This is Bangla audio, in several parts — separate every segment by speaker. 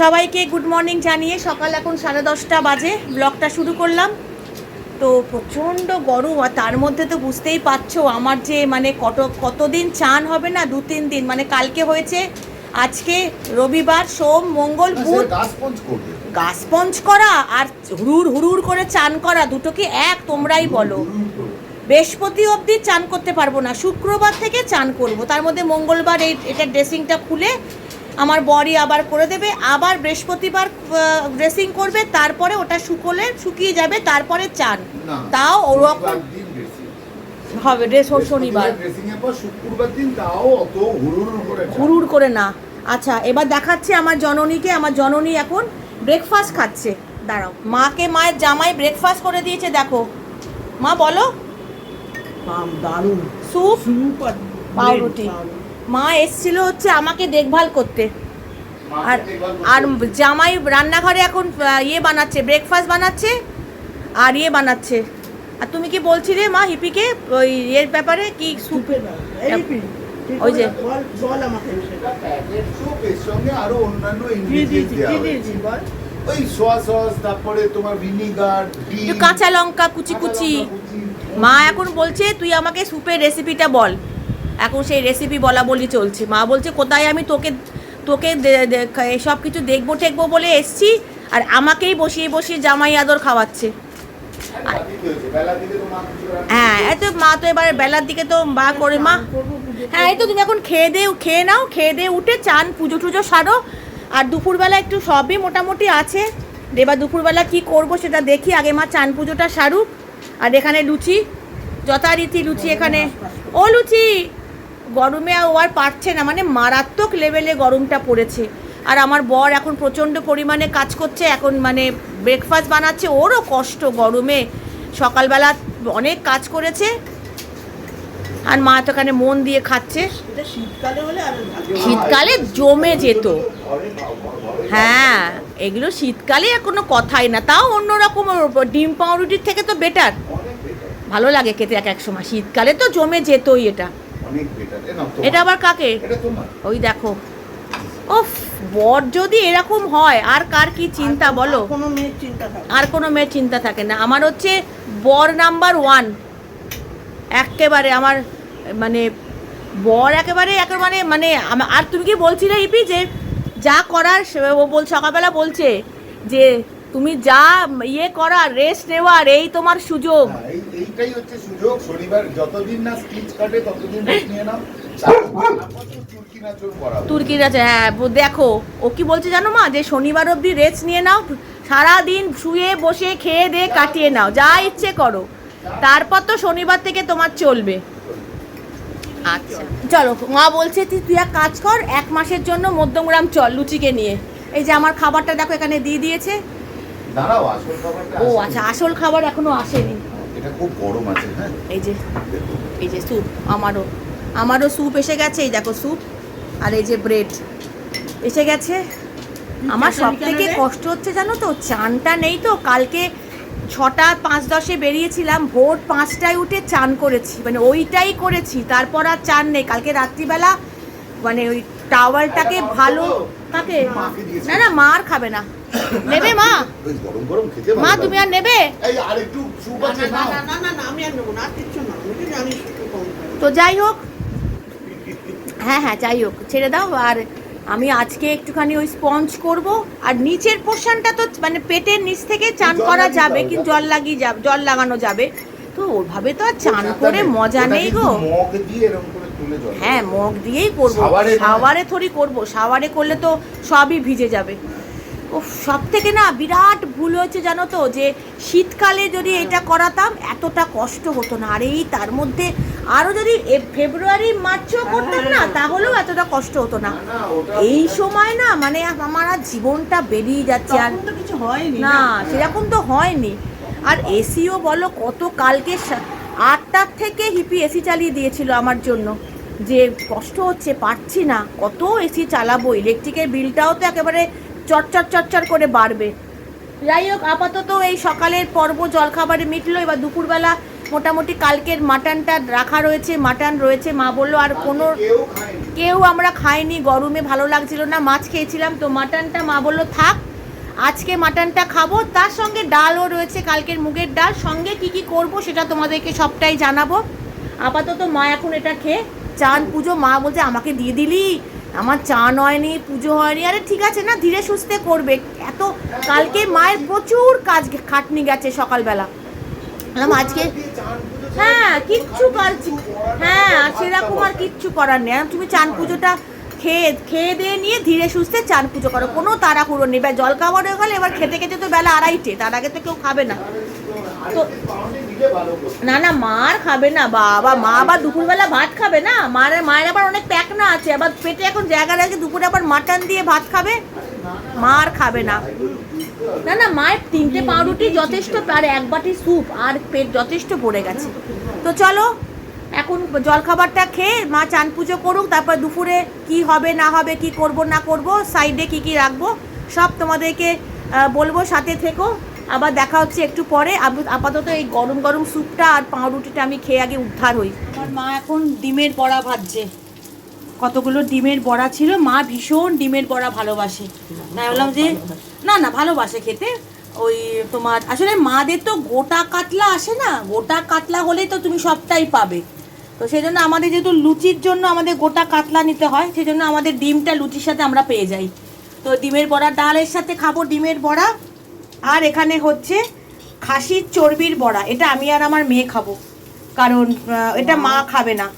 Speaker 1: সবাইকে গুড মর্নিং জানিয়ে সকাল এখন সাড়ে দশটা বাজে ব্লগটা শুরু করলাম। তো প্রচণ্ড গরম আর তার মধ্যে তো বুঝতেই পারছ আমার যে মানে কত কতদিন চান হবে না দু তিন দিন মানে কালকে হয়েছে আজকে রবিবার সোম মঙ্গল বুধ।
Speaker 2: গাছ পঞ্চ
Speaker 1: করা আর হুড়ুর হুড়ুর করে চান করা দুটো কি এক? তোমরাই বলো। বৃহস্পতি অবধি চান করতে পারব না শুক্রবার থেকে চান করব। তার মধ্যে মঙ্গলবার এই এটা ড্রেসিংটা খুলে আমার বডি আবার করে দেবে আবার বৃহস্পতিবার ড্রেসিং করবে তারপরে ওটা শুকোলে শুকিয়ে যাবে তারপরে চান। তাও ওরকম
Speaker 2: শনিবার
Speaker 1: হবে ড্রেস শনিবার।
Speaker 2: ড্রেসিং এর পর শুক্রবার দিন তাও অত হুড়ুর করে
Speaker 1: না। আচ্ছা এবার দেখাচ্ছি আমার জননীকে আমার জননী এখন ব্রেকফাস্ট খাচ্ছে। দাঁড়াও মাকে মায়ের জামাই ব্রেকফাস্ট করে দিয়েছে দেখো। মা বলো।
Speaker 3: দারুণ।
Speaker 1: স্যুপ পাউরুটি। মা এসছিল হচ্ছে আমাকে দেখভাল করতে। আর আর জামাই রান্নাঘরে এখন ইয়ে বানাচ্ছে ব্রেকফাস্ট বানাচ্ছে আর ইয়ে বানাচ্ছে। আর তুমি কি বলছিলে মা হিপিকে? ওই এর ব্যাপারে? কি স্যুপ ওই যে।
Speaker 2: আরও অন্যান্য ওই সোয়া সস তারপরে তোমার ভিনিগার
Speaker 1: কাঁচা লঙ্কা কুচি কুচি মা এখন বলছে তুই আমাকে স্যুপের রেসিপিটা বল। এখন সেই রেসিপি বলা বলি চলছে। মা বলছে কোথায় আমি তোকে তোকে সব কিছু দেখব টেকবো বলে এসছি আর আমাকেই বসিয়ে বসিয়ে জামাই আদর খাওয়াচ্ছে। হ্যাঁ এই তো মা তো এবার বেলার দিকে তো মা করে মা। হ্যাঁ এই তো তুমি এখন খেয়ে দিয়ে খেয়ে নাও খেয়ে দিয়ে উঠে চান পুজো টুজো সারো। আর দুপুরবেলা একটু সবই মোটামুটি আছে। এবার দুপুরবেলা কি করব সেটা দেখি আগে মা চান পুজোটা সারুক। আর এখানে লুচি যথারীতি লুচি এখানে। ও লুচি গরমে ও আর পারছে না মানে মারাত্মক লেভেলে গরমটা পড়েছে। আর আমার বর এখন প্রচণ্ড পরিমাণে কাজ করছে, এখন মানে ব্রেকফাস্ট বানাচ্ছে, ওরও কষ্ট গরমে। সকালবেলা অনেক কাজ করেছে, আর মা তো এখানে মন দিয়ে খাচ্ছে।
Speaker 3: শীতকালে
Speaker 1: জমে যেত। হ্যাঁ এগুলো শীতকালে কোনো কথাই না, তাও অন্যরকম ডিম পাউরুটির থেকে তো বেটার ভালো লাগে খেতে এক এক সময়, শীতকালে তো জমে যেতই এটা।
Speaker 2: অনেক
Speaker 1: এটা আবার কাকে? ওই দেখো। ওফ বর যদি এরকম হয় আর কার কি চিন্তা বলো? আর কোনো মেয়ের চিন্তা থাকে না। আমার হচ্ছে বর নাম্বার ওয়ান একেবারে আমার মানে বর একেবারে একেবারে মানে আর তুমি কি বলছিলে ইপি যে যা করার সে- ও বল সকালবেলা বলছে যে তুমি যা ইয়ে করার রেস্ট নেওয়ার এই তোমার সুযোগ।
Speaker 2: হ্যাঁ, এইটাই হচ্ছে সুযোগ। শনিবার যতদিন না স্টিচ কাটে ততদিন রেস্ট নিয়ে নাও।
Speaker 1: তুর্কির আছে হ্যাঁ দেখো ও কি বলছে জানো মা? যে শনিবার অবধি রেস্ট নিয়ে নাও সারা দিন শুয়ে বসে খেয়ে দিয়ে কাটিয়ে নাও যা ইচ্ছে করো। তারপর তো শনিবার থেকে তোমার চলবে। আচ্ছা। চলো মা বলছে তুই তুই এক কাজ কর এক মাসের জন্য মধ্যমগ্রাম চল লুচিকে নিয়ে। এই যে আমার খাবারটা দেখো এখানে দিয়ে দিয়েছে।
Speaker 2: দাঁড়াও আসল খাবারটা
Speaker 1: ও আচ্ছা আসল খাবার এখনও আসেনি।
Speaker 2: এটা খুব গরম আছে হ্যাঁ?
Speaker 1: এই যে এই যে স্যুপ আমারও আমারও স্যুপ এসে গেছে এই দেখো স্যুপ আর এই যে ব্রেড এসে গেছে। আমার সব থেকে কষ্ট হচ্ছে জানো তো চানটা নেই তো কালকে ছটা পাঁচ দশে বেরিয়েছিলাম ভোর পাঁচটায় উঠে চান করেছি মানে ওইটাই করেছি তারপর আর চান নেই। কালকে রাত্রিবেলা মানে ওই টাওয়ালটাকে ভালো কাকে না না মা আর খাবে না। নেবে মা?
Speaker 2: গরম গরম খেতে
Speaker 1: মা তুমি আর নেবে?
Speaker 2: এই আর একটু স্যুপ আছে
Speaker 3: না না না না আমি আর নেব না কিচ্ছু না আমি তো জানি একটু কম খাই।
Speaker 1: তো যাই হোক। হ্যাঁ হ্যাঁ যাই হোক ছেড়ে দাও। আর আমি আজকে একটুখানি ওই স্পঞ্জ করব। আর নিচের পোর্শনটা তো মানে পেটের নিচ থেকে চান করা যাবে কিন্তু জল লাগিয়ে যাবে জল লাগানো যাবে। তো ওভাবে তো আর চান করে মজা নেই গো।
Speaker 2: মগ দিয়ে এরকম করে
Speaker 1: হ্যাঁ মগ দিয়েই করব।
Speaker 2: শাওয়ারে
Speaker 1: থরি করব। শাওয়ারে করলে তো সবই ভিজে যাবে। ও সব থেকে না বিরাট ভুল হয়েছে জানো তো যে শীতকালে যদি এটা করাতাম এতটা কষ্ট হতো না। আর এই তার মধ্যে আরও যদি এ- ফেব্রুয়ারি মার্চও করতাম না তাহলেও এতটা কষ্ট হতো না। এই সময় না মানে আমার আর জীবনটা বেরিয়ে যাচ্ছে আর
Speaker 3: কিছু হয়নি
Speaker 1: না সেরকম তো হয়নি। আর এসিও বলো কত কালকে আটটার থেকে হিপি এসি চালিয়ে দিয়েছিল আমার জন্য। যে কষ্ট হচ্ছে পারছি না কত এসি চালাবো ইলেকট্রিকের বিলটাও তো একেবারে চটচট চটচট করে বাড়বে। যাই হোক আপাতত এই সকালের পর্ব জলখাবারে মিটলো এবার দুপুরবেলা মোটামুটি কালকের মাটনটা রাখা রয়েছে মাটন রয়েছে। মা বলল আর কোনো
Speaker 2: কেউ
Speaker 1: আমরা খাইনি গরমে ভালো লাগছিল না মাছ খেয়েছিলাম তো মাটনটা মা বলল থাক আজকে মাটনটা খাব। তার সঙ্গে ডালও রয়েছে কালকের মুগের ডাল। সঙ্গে কি কি করব সেটা তোমাদেরকে সবটাই জানাব। আপাতত মা এখন এটা খেয়ে চান পুজো, মা বলছে, আমাকে দিয়ে দিলি? আমার চান হয়নি পুজো হয়নি। আরে ঠিক আছে, না, ধীরে সুস্থে করবে। এত, কালকে মায়ের প্রচুর কাজ খাটনি গেছে সকালবেলা। আজকে হ্যাঁ কিচ্ছু কাজ হ্যাঁ সেরকম আর কিচ্ছু করার নেই। তুমি চান পুজোটা খেয়ে খেয়ে দিয়ে নিয়ে ধীরে সুস্থে চান পুজো করো। কোনো তাড়াহুড়ো নেই। জল খাবার হয়ে গেলে এবার খেতে খেতে তো বেলা আড়াইটে, তার আগে তো কেউ খাবে না। তো- না না, মার খাবে না, বাবা। মা আবার দুপুরবেলা ভাত খাবে না? মার, মায়ের আবার অনেক প্যাক না আছে। আবার পেটে এখন জায়গা রাখে দুপুরে আবার মাটন দিয়ে ভাত খাবে? মার খাবে না। না না, মায়ের তিনটে পাউরুটি যথেষ্ট, আর এক বাটি স্যুপ, আর পেট যথেষ্ট ভরে গেছে। তো চলো, এখন জলখাবারটা খেয়ে মা চান পুজো করুক, তারপর দুপুরে কি হবে, না হবে, কি করব, না করব সাইডে কি কি রাখব, সব তোমাদেরকে বলব, সাথে থেকো। আবার দেখা হচ্ছে একটু পরে। আপাতত এই গরম গরম স্যুপটা আর পাউরুটিটা আমি খেয়ে আগে উদ্ধার হই। আমার মা এখন ডিমের বড়া ভাজছে। কতগুলো ডিমের বড়া ছিল? মা ভীষণ ডিমের বড়া ভালোবাসে। তাই বললাম যে, না না, ভালোবাসে খেতে। ওই তোমার, আসলে মাদের তো গোটা কাতলা আসে না? গোটা কাতলা হলেই তো তুমি সবটাই পাবে। তো সেই জন্য আমাদের যেহেতু লুচির জন্য আমাদের গোটা কাতলা নিতে হয় সেই জন্য আমাদের ডিমটা লুচির সাথে আমরা পেয়ে যাই। তো ডিমের বড়া, ডালের সাথে খাব ডিমের বড়া। আর এখানে হচ্ছে খাসির চর্বির বড়া। এটা আমি আর আমার মেয়ে খাব। কারণ এটা মা খাবে না।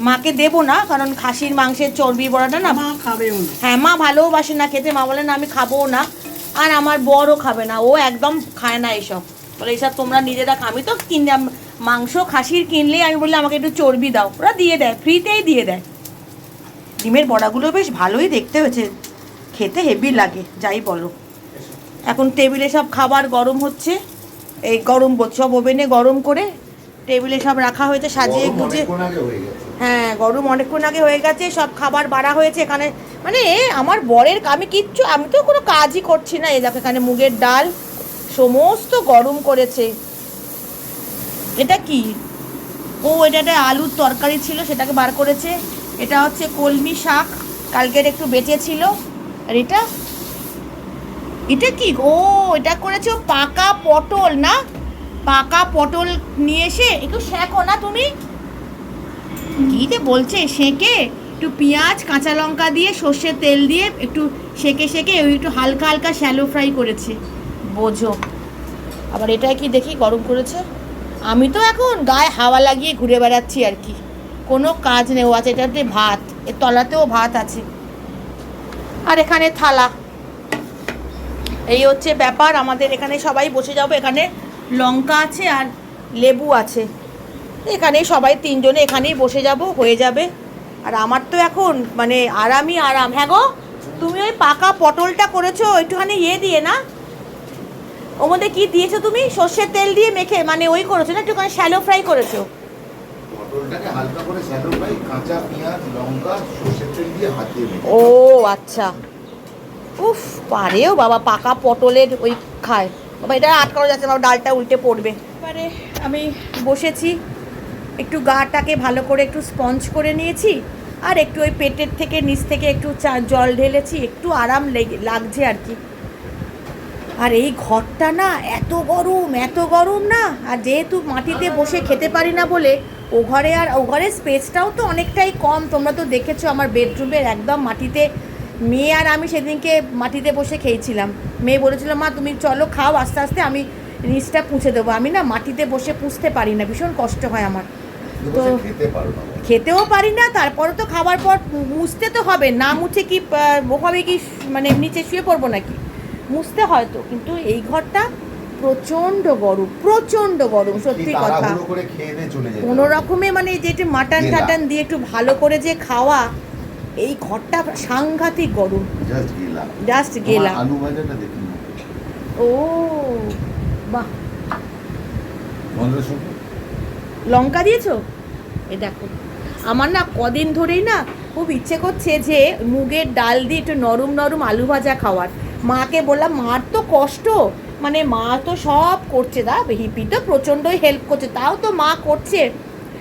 Speaker 1: মাকে দেবো না কারণ খাসির মাংসের চর্বি বড়াটা না
Speaker 3: মা খাবেও না।
Speaker 1: হ্যাঁ মা ভালোবাসে না খেতে। মা বলে না আমি খাব না। আর আমার বড়ও খাবে না। ও একদম খায় না এসব। বলে এইসব তোমরা নিজেরা আমি তো কিনে মাংস খাসির কিনলেই আমি বললাম আমাকে একটু চর্বি দাও। ওরা দিয়ে দেয় ফ্রিতেই দিয়ে দেয়। ডিমের বড়াগুলো বেশ ভালোই দেখতে হয়েছে। খেতে হেভি লাগে যাই বলো। এখন টেবিলে সব খাবার গরম হচ্ছে। এই গরম সব ওভেনে গরম করে টেবিলে সব রাখা হয়েছে সাজিয়ে গুছিয়ে হ্যাঁ গরম অনেকক্ষণ আগে হয়ে গেছে সব খাবার বাড়া হয়েছে এখানে। মানে আমার বরের আমি কিচ্ছু আমি তো কোনো কাজই করছি না। এই দেখো এখানে মুগের ডাল সমস্ত গরম করেছে। এটা কি? ও এটা একটা আলুর তরকারি ছিল সেটাকে বার করেছে। এটা হচ্ছে কলমি শাক কালকের একটু বেঁচে ছিল আর এটা? এটা কি? ও, এটা করেছে পাকা পটল, না? পাকা পটল নিয়ে এসে একটু শেখো না তুমি। কি যে বলছে সেঁকে একটু পেঁয়াজ, কাঁচা লঙ্কা দিয়ে সর্ষের তেল দিয়ে একটু সেঁকে সেঁকে ওই একটু হালকা হালকা শ্যালো ফ্রাই করেছে। বোঝো। আবার এটা কি দেখি গরম করেছে? আমি তো এখন গায়ে হাওয়া লাগিয়ে ঘুরে বেড়াচ্ছি আর কি। কোনো কাজ ও আছে এটাতে ভাত, এর তলাতেও ভাত আছে। আর এখানে থালা। এই হচ্ছে ব্যাপার আমাদের এখানে সবাই বসে যাব এখানে লঙ্কা আছে আর লেবু আছে। এখানে সবাই তিনজনে এখানেই বসে যাব হয়ে যাবে। আর আমার তো এখন মানে আরামই আরাম। হ্যাঁ গো তুমি ওই পাকা পটলটা করেছ একটুখানি ইয়ে দিয়ে না? ওর মধ্যে কি দিয়েছ তুমি? সর্ষের তেল দিয়ে মেখে মানে ওই করেছ না একটুখানি শ্যালো ফ্রাই করেছ?
Speaker 2: হালকা করে শ্যালো ফ্রাই কাঁচা পেঁয়াজ লঙ্কা সর্ষের তেল দিয়ে হাত দিয়ে মেখে।
Speaker 1: ও আচ্ছা। উফ পারেও বাবা পাকা পটলের ওই খায়। বাবা এটা আটকানো যাচ্ছে বাবা, ডালটা উল্টে পড়বে। এবারে আমি বসেছি একটু গাটাকে ভালো করে একটু স্পঞ্জ করে নিয়েছি আর একটু ওই পেটের থেকে নিচ থেকে একটু চা জল ঢেলেছি একটু আরাম লেগে লাগছে আর কি। আর এই ঘরটা না এত গরম এত গরম না আর যেহেতু মাটিতে বসে খেতে পারি না বলে ও ঘরে আর ও ঘরের স্পেসটাও তো অনেকটাই কম তোমরা তো দেখেছ আমার বেডরুমের একদম মাটিতে মেয়ে আর আমি সেদিনকে মাটিতে বসে খেয়েছিলাম। মেয়ে বলেছিল মা তুমি চলো খাও আস্তে আস্তে আমি নিচটা পুঁছে দেবো। আমি না মাটিতে বসে পুষতে পারি না ভীষণ কষ্ট হয় আমার।
Speaker 2: না।
Speaker 1: খেতেও পারি না তারপরে তো খাবার পর মুছতে তো হবে না মুছে কি ওভাবে কি মানে নিচে শুয়ে পড়ব নাকি? মুছতে হয় তো কিন্তু এই ঘরটা প্রচণ্ড গরম প্রচণ্ড গরম সত্যি কথা। কোনো রকমে মানে যে একটু মাটন টাটান দিয়ে একটু ভালো করে যে খাওয়া এই ঘরটা সাংঘাতিক গরম
Speaker 2: জাস্ট গেলাম
Speaker 1: জাস্ট গেলাম
Speaker 2: আলু ভাজাটা দেখুন।
Speaker 1: ও বাহ। লঙ্কা দিয়েছ? এ দেখো আমার না কদিন ধরেই না খুব ইচ্ছে করছে যে মুগের ডাল দিয়ে একটু নরম নরম আলু ভাজা খাওয়ার। মাকে বললাম মার তো কষ্ট। মানে মা তো সব করছে। দা হিপি তো প্রচণ্ডই হেল্প করছে। তাও তো মা করছে।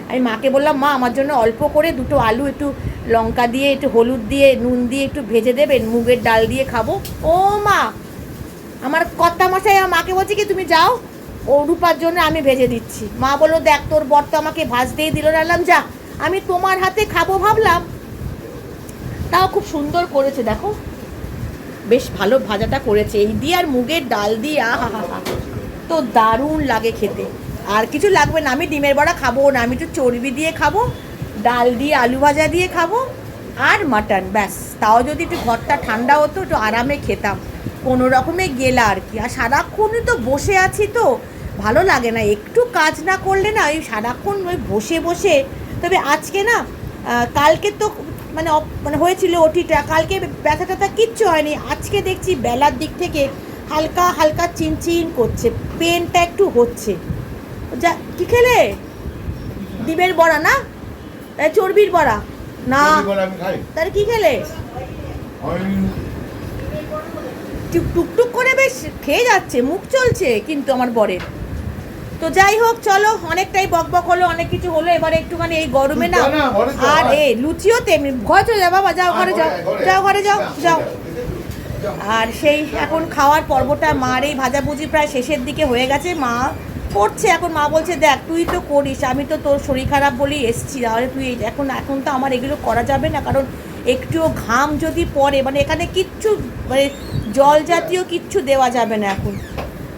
Speaker 1: আমি মাকে বললাম, মা, আমার জন্য অল্প করে দুটো আলু, একটু লঙ্কা দিয়ে, একটু হলুদ দিয়ে, নুন দিয়ে একটু ভেজে দেবেন মুগের ডাল দিয়ে খাব। ও মা, আমার কর্তা মশাই আমার মাকে বলছে কি, তুমি যাও, ও রূপার জন্য আমি ভেজে দিচ্ছি। মা বলল, দেখ, তোর বর তো আমাকে ভাজতেই দিল। রাখলাম যা, আমি তোমার হাতে খাব ভাবলাম। তাও খুব সুন্দর করেছে, দেখো। বেশ ভালো ভাজাটা করেছে, এই দিয়ে আর মুগের ডাল দিয়ে, আহা হা, তো দারুণ লাগে খেতে। আর কিছু লাগবে না, আমি ডিমের বড়া খাব না, আমি একটু চর্বি দিয়ে খাব, ডাল দিয়ে আলু ভাজা দিয়ে খাব আর মাটন, ব্যাস। তাও যদি একটু ঘরটা ঠান্ডা হতো, একটু আরামে খেতাম। কোনো রকমে গেলা আর কি। আর সারাক্ষণই তো বসে আছি তো, ভালো লাগে না। একটু কাজ না করলে না, ওই সারাক্ষণ ওই বসে বসে। তবে আজকে না কালকে তো মানে মানে হয়েছিল ওটিটা, কালকে ব্যথা ট্যাথা কিচ্ছু হয়নি। আজকে দেখছি বেলার দিক থেকে হালকা হালকা চিনচিন করছে, পেনটা একটু হচ্ছে। যা কি খেলে? ডিমের বড়া না? চর্বির বড়া। না। কি খেলে? টুকটুক করে বেশ খেয়ে যাচ্ছে মুখ চলছে কিন্তু আমার বরের। তো যাই হোক চলো অনেকটাই বক বক হলো অনেক কিছু হলো এবারে একটুখানি এই গরমে না। আর এ লুচিও তেমনি ঘরে চলে যাও বাবা যাও ঘরে যাও। যাও ঘরে যাও যাও। আর সেই এখন খাওয়ার পর্বটা মার এই ভাজাভুজি প্রায় শেষের দিকে হয়ে গেছে। মা করছে? এখন মা বলছে, দেখ, তুই তো করিস, আমি তো তোর শরীর খারাপ বলেই এসছি। তাহলে তুই এখন এখন তো আমার এগুলো করা যাবে না। কারণ একটুও ঘাম যদি পড়ে মানে এখানে কিচ্ছু মানে জল জাতীয় কিচ্ছু দেওয়া যাবে না এখন।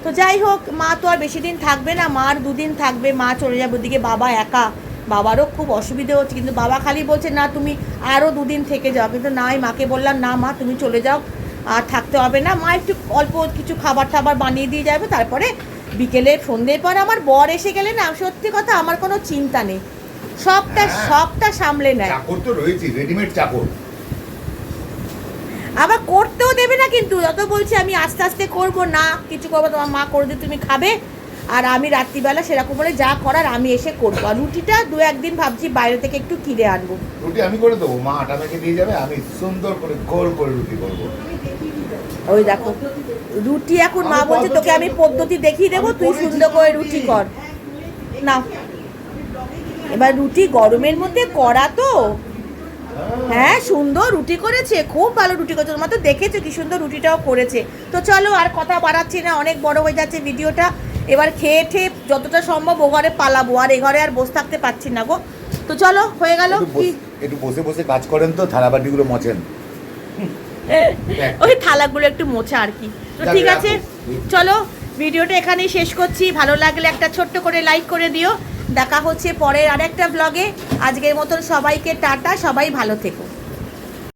Speaker 1: তো যাই হোক, মা তো আর বেশি দিন থাকবে না মার দুদিন থাকবে, মা চলে যাবে ওদিকে, বাবা একা। বাবারও খুব অসুবিধে হচ্ছে, কিন্তু বাবা খালি বলছে, না, তুমি আরও দুদিন থেকে যাও। কিন্তু না আমি মাকে বললাম, না, মা, তুমি চলে যাও, আর থাকতে হবে না। মা একটু অল্প কিছু খাবার টাবার বানিয়ে দিয়ে যাবে, তারপরে বিকেলে সন্ধ্যের পর আমার বর এসে গেলে না সত্যি কথা আমার কোনো চিন্তা নেই। সবটা
Speaker 2: হ্যাঁ।
Speaker 1: সবটা সামলে নেয়।
Speaker 2: চাকর তো রয়েছে রেডিমেড চাকর।
Speaker 1: আবার করতেও দেবে না কিন্তু যত বলছি আমি আস্তে আস্তে করব না কিছু করব তোমার মা করে দিয়ে তুমি খাবে। আর আমি রাত্রিবেলা সেরকম বলে যা করার আমি এসে করব। আর রুটিটা দু একদিন ভাবছি বাইরে থেকে একটু কিনে আনব।
Speaker 2: রুটি আমি করে দেবো মা আটা মেখে দিয়ে যাবে আমি সুন্দর করে গোল করে রুটি করব।
Speaker 1: ওই দেখো রুটি এখন মা বলছে তোকে আমি পদ্ধতি দেখিয়ে দেবো তুই সুন্দর করে রুটি। কর। না। এবার রুটি গরমের মধ্যে করা তো। হ্যাঁ সুন্দর রুটি করেছে খুব ভালো রুটি করেছে। তোমার তো দেখেছ কি সুন্দর রুটিটাও করেছে। তো চলো আর কথা বাড়াচ্ছি না অনেক বড় হয়ে যাচ্ছে ভিডিওটা। এবার খেয়ে ঠেয়ে যতটা সম্ভব ও ঘরে পালাবো আর এ ঘরে আর বসে থাকতে পারছি না গো। তো চলো হয়ে গেল কি?
Speaker 2: একটু বসে বসে কাজ করেন তো থালাবাটিগুলো মোছেন।
Speaker 1: ওই থালাগুলো একটু মোছা আর কি। তো ঠিক আছে চলো ভিডিওটা এখানেই শেষ করছি। ভালো লাগলে একটা ছোট্ট করে লাইক করে দিও। দেখা হচ্ছে পরের আরেকটা ব্লগে আজকের মতন সবাইকে টাটা সবাই ভালো থেকো।